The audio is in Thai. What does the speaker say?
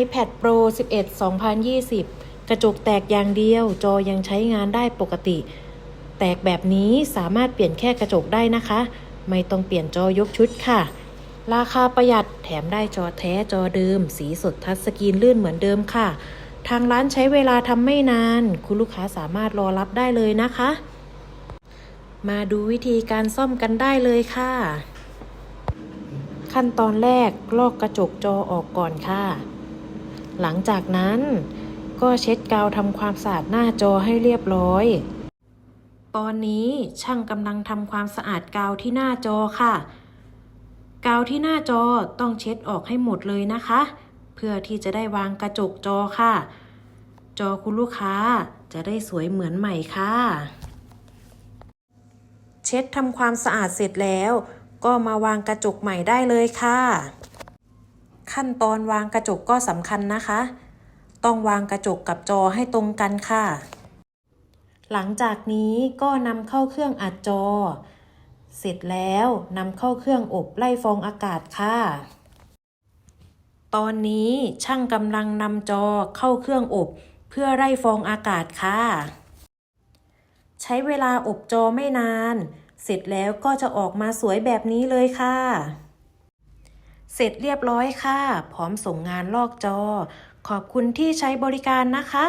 iPad Pro 11 2020 กระจกแตกอย่างเดียว จอยังใช้งานได้ปกติ แตกแบบนี้สามารถเปลี่ยนแค่กระจกได้นะคะ ไม่ต้องเปลี่ยนจอยกชุดค่ะ ราคาประหยัดแถมได้จอแท้จอเดิม สีสดทัชสกรีนลื่นเหมือนเดิมค่ะ ทางร้านใช้เวลาทำไม่นาน คุณลูกค้าสามารถรอรับได้เลยนะคะ มาดูวิธีการซ่อมกันได้เลยค่ะขั้นตอนแรกลอกกระจกจอออกก่อนค่ะ หลังจากนั้นก็เช็ดกาวทำความสะอาดหน้าจอให้เรียบร้อย ตอนนี้ช่างกำลังทำความสะอาดกาวที่หน้าจอค่ะ กาวที่หน้าจอต้องเช็ดออกให้หมดเลยนะคะ เพื่อที่จะได้วางกระจกจอค่ะ จอคุณลูกค้าจะได้สวยเหมือนใหม่ค่ะ เช็ดทำความสะอาดเสร็จแล้ว ก็มาวางกระจกใหม่ได้เลยค่ะ ขั้นตอนวางกระจกก็สำคัญนะคะ ต้องวางกระจกกับจอให้ตรงกันค่ะ หลังจากนี้ก็นำเข้าเครื่องอัดจอ เสร็จแล้วนำเข้าเครื่องอบไล่ฟองอากาศค่ะ ตอนนี้ช่างกำลังนำจอเข้าเครื่องอบ เพื่อไล่ฟองอากาศค่ะ ใช้เวลาอบจอไม่นาน เสร็จแล้วก็จะออกมาสวยแบบนี้เลยค่ะ เสร็จเรียบร้อยค่ะ พร้อมส่งงานลอกจอ ขอบคุณที่ใช้บริการนะคะ